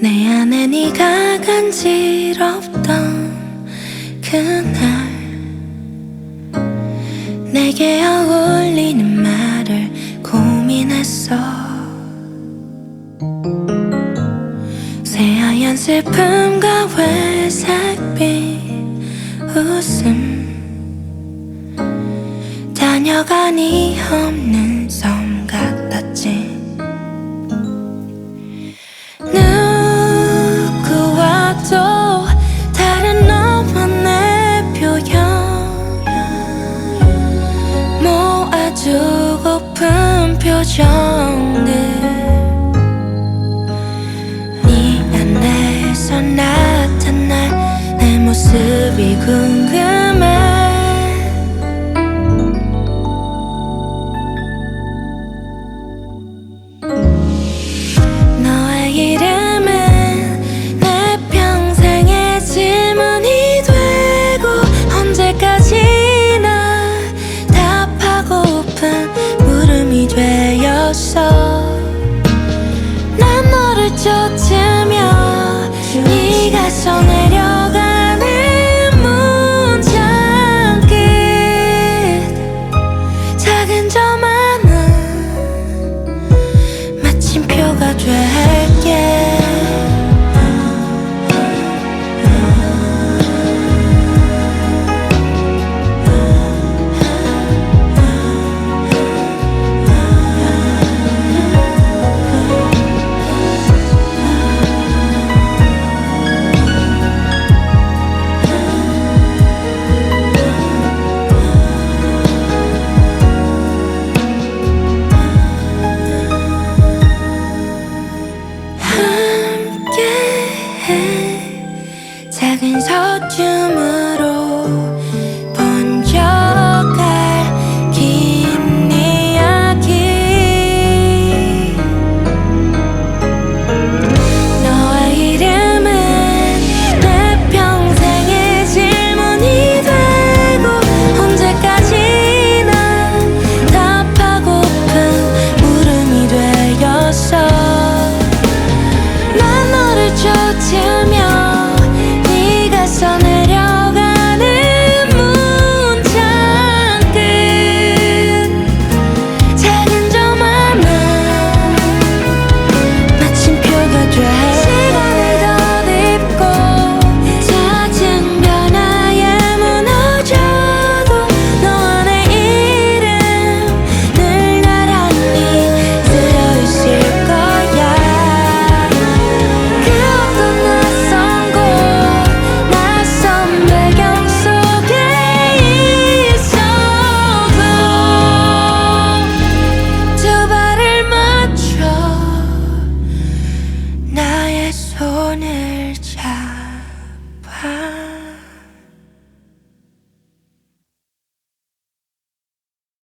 내 안에 네가 간지럽던 그날 내게 어울리는 말을 고민했어. 새하얀 슬픔과 회색빛 웃음. 다녀가니 없는 모아두고픈 표정들. 네 안에서 나타날 내 모습이 궁금 head 天